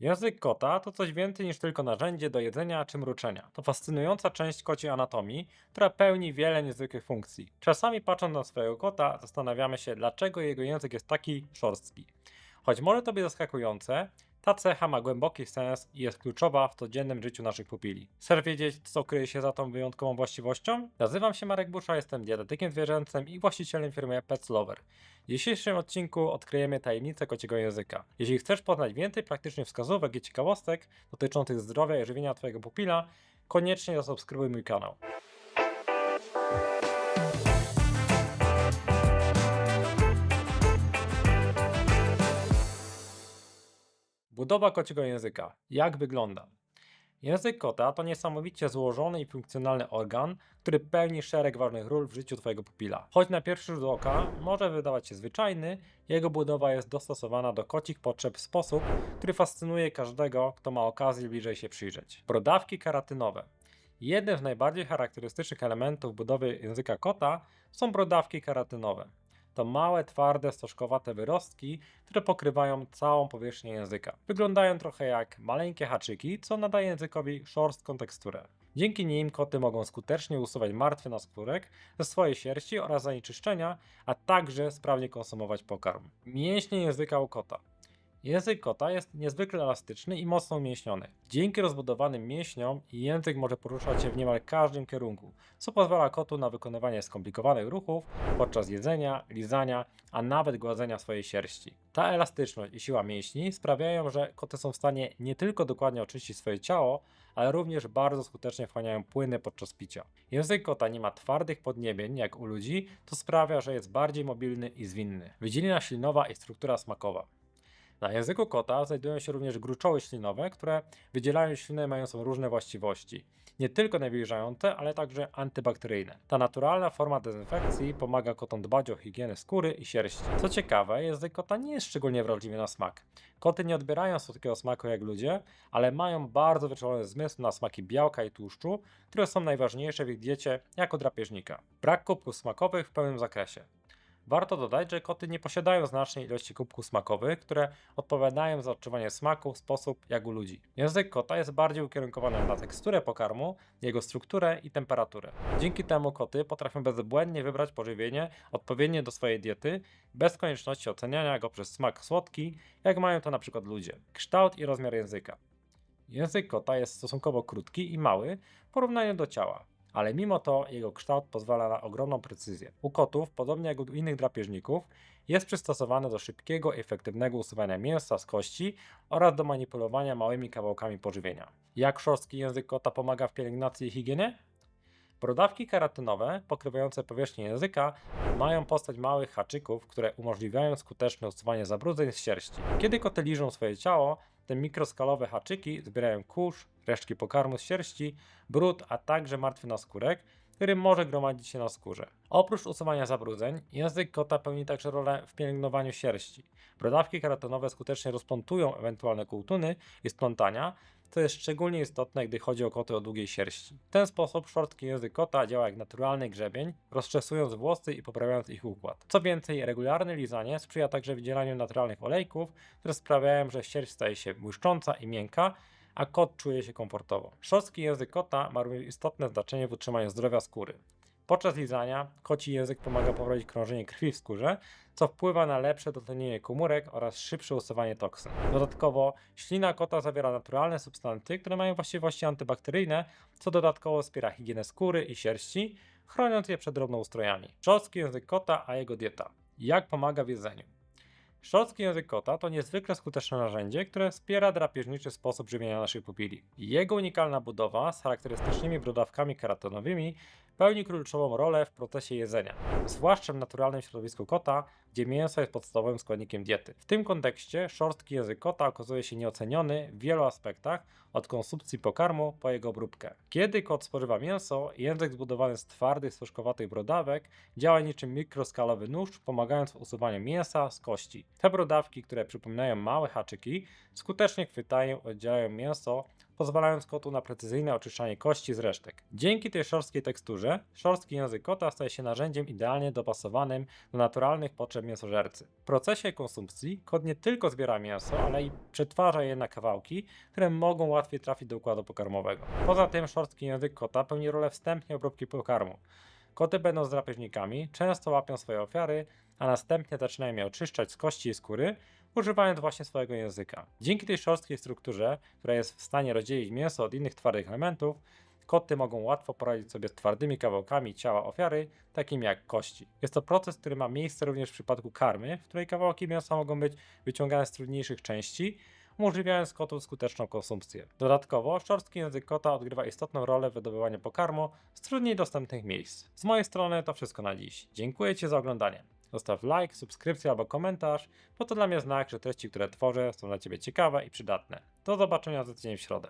Język kota to coś więcej niż tylko narzędzie do jedzenia czy mruczenia. To fascynująca część kociej anatomii, która pełni wiele niezwykłych funkcji. Czasami patrząc na swojego kota, zastanawiamy się, dlaczego jego język jest taki szorstki. Choć może to być zaskakujące, ta cecha ma głęboki sens i jest kluczowa w codziennym życiu naszych pupili. Chcesz wiedzieć, co kryje się za tą wyjątkową właściwością? Nazywam się Marek Busza, jestem dietetykiem zwierzęcym i właścicielem firmy Pets Lover. W dzisiejszym odcinku odkryjemy tajemnicę kociego języka. Jeśli chcesz poznać więcej praktycznych wskazówek i ciekawostek dotyczących zdrowia i żywienia Twojego pupila, koniecznie zasubskrybuj mój kanał. Budowa kociego języka. Jak wygląda? Język kota to niesamowicie złożony i funkcjonalny organ, który pełni szereg ważnych ról w życiu Twojego pupila. Choć na pierwszy rzut oka może wydawać się zwyczajny, jego budowa jest dostosowana do kocich potrzeb w sposób, który fascynuje każdego, kto ma okazję bliżej się przyjrzeć. Brodawki keratynowe. Jednym z najbardziej charakterystycznych elementów budowy języka kota są brodawki keratynowe. To małe, twarde, stożkowate wyrostki, które pokrywają całą powierzchnię języka. Wyglądają trochę jak maleńkie haczyki, co nadaje językowi szorstką teksturę. Dzięki nim koty mogą skutecznie usuwać martwy naskórek ze swojej sierści oraz zanieczyszczenia, a także sprawnie konsumować pokarm. Mięśnie języka u kota. Język kota jest niezwykle elastyczny i mocno umięśniony. Dzięki rozbudowanym mięśniom język może poruszać się w niemal każdym kierunku, co pozwala kotu na wykonywanie skomplikowanych ruchów podczas jedzenia, lizania, a nawet gładzenia swojej sierści. Ta elastyczność i siła mięśni sprawiają, że koty są w stanie nie tylko dokładnie oczyścić swoje ciało, ale również bardzo skutecznie wchłaniają płyny podczas picia. Język kota nie ma twardych podniebień jak u ludzi, to sprawia, że jest bardziej mobilny i zwinny. Wydzielina ślinowa i struktura smakowa. Na języku kota znajdują się również gruczoły ślinowe, które wydzielają ślinę mającą różne właściwości. Nie tylko nawilżające, ale także antybakteryjne. Ta naturalna forma dezynfekcji pomaga kotom dbać o higienę skóry i sierści. Co ciekawe, język kota nie jest szczególnie wrażliwy na smak. Koty nie odbierają słodkiego smaku jak ludzie, ale mają bardzo wyczulony zmysł na smaki białka i tłuszczu, które są najważniejsze w ich diecie jako drapieżnika. Brak kubków smakowych w pełnym zakresie. Warto dodać, że koty nie posiadają znacznej ilości kubków smakowych, które odpowiadają za odczuwanie smaku w sposób jak u ludzi. Język kota jest bardziej ukierunkowany na teksturę pokarmu, jego strukturę i temperaturę. Dzięki temu koty potrafią bezbłędnie wybrać pożywienie odpowiednie do swojej diety, bez konieczności oceniania go przez smak słodki, jak mają to na przykład ludzie. Kształt i rozmiar języka. Język kota jest stosunkowo krótki i mały w porównaniu do ciała ale mimo to jego kształt pozwala na ogromną precyzję. U kotów, podobnie jak u innych drapieżników, jest przystosowany do szybkiego i efektywnego usuwania mięsa z kości oraz do manipulowania małymi kawałkami pożywienia. Jak szorstki język kota pomaga w pielęgnacji i higienie? Brodawki keratynowe pokrywające powierzchnię języka mają postać małych haczyków, które umożliwiają skuteczne usuwanie zabrudzeń z sierści. Kiedy koty liżą swoje ciało, te mikroskalowe haczyki zbierają kurz, resztki pokarmu z sierści, brud, a także martwy naskórek, który może gromadzić się na skórze. Oprócz usuwania zabrudzeń, język kota pełni także rolę w pielęgnowaniu sierści. Brodawki karatonowe skutecznie rozplątują ewentualne kłtuny i splątania, co jest szczególnie istotne, gdy chodzi o koty o długiej sierści. W ten sposób szorstki język kota działa jak naturalny grzebień, rozczesując włosy i poprawiając ich układ. Co więcej, regularne lizanie sprzyja także wydzielaniu naturalnych olejków, które sprawiają, że sierść staje się błyszcząca i miękka, a kot czuje się komfortowo. Szorstki język kota ma również istotne znaczenie w utrzymaniu zdrowia skóry. Podczas lizania koci język pomaga poprawić krążenie krwi w skórze, co wpływa na lepsze dotlenienie komórek oraz szybsze usuwanie toksyn. Dodatkowo ślina kota zawiera naturalne substancje, które mają właściwości antybakteryjne, co dodatkowo wspiera higienę skóry i sierści, chroniąc je przed drobnoustrojami. Szorstki język kota, a jego dieta. Jak pomaga w jedzeniu? Szorstki język kota to niezwykle skuteczne narzędzie, które wspiera drapieżniczy sposób żywienia naszych pupili. Jego unikalna budowa z charakterystycznymi brodawkami karatonowymi pełni kluczową rolę w procesie jedzenia, zwłaszcza w naturalnym środowisku kota, gdzie mięso jest podstawowym składnikiem diety. W tym kontekście szorstki język kota okazuje się nieoceniony w wielu aspektach, od konsumpcji pokarmu po jego obróbkę. Kiedy kot spożywa mięso, język zbudowany z twardych, stożkowatych brodawek działa niczym mikroskalowy nóż, pomagając w usuwaniu mięsa z kości. Te brodawki, które przypominają małe haczyki, skutecznie chwytają i oddzielają mięso pozwalając kotu na precyzyjne oczyszczanie kości z resztek. Dzięki tej szorstkiej teksturze, szorstki język kota staje się narzędziem idealnie dopasowanym do naturalnych potrzeb mięsożercy. W procesie konsumpcji kot nie tylko zbiera mięso, ale i przetwarza je na kawałki, które mogą łatwiej trafić do układu pokarmowego. Poza tym szorstki język kota pełni rolę wstępnej obróbki pokarmu. Koty będą drapieżnikami, często łapią swoje ofiary, a następnie zaczynają je oczyszczać z kości i skóry, używając właśnie swojego języka. Dzięki tej szorstkiej strukturze, która jest w stanie rozdzielić mięso od innych twardych elementów, koty mogą łatwo poradzić sobie z twardymi kawałkami ciała ofiary, takimi jak kości. Jest to proces, który ma miejsce również w przypadku karmy, w której kawałki mięsa mogą być wyciągane z trudniejszych części, umożliwiając kotu skuteczną konsumpcję. Dodatkowo, szorstki język kota odgrywa istotną rolę w wydobywaniu pokarmu z trudniej dostępnych miejsc. Z mojej strony to wszystko na dziś. Dziękuję Ci za oglądanie. Zostaw like, subskrypcję albo komentarz, bo to dla mnie znak, że treści, które tworzę są dla Ciebie ciekawe i przydatne. Do zobaczenia za tydzień w środę.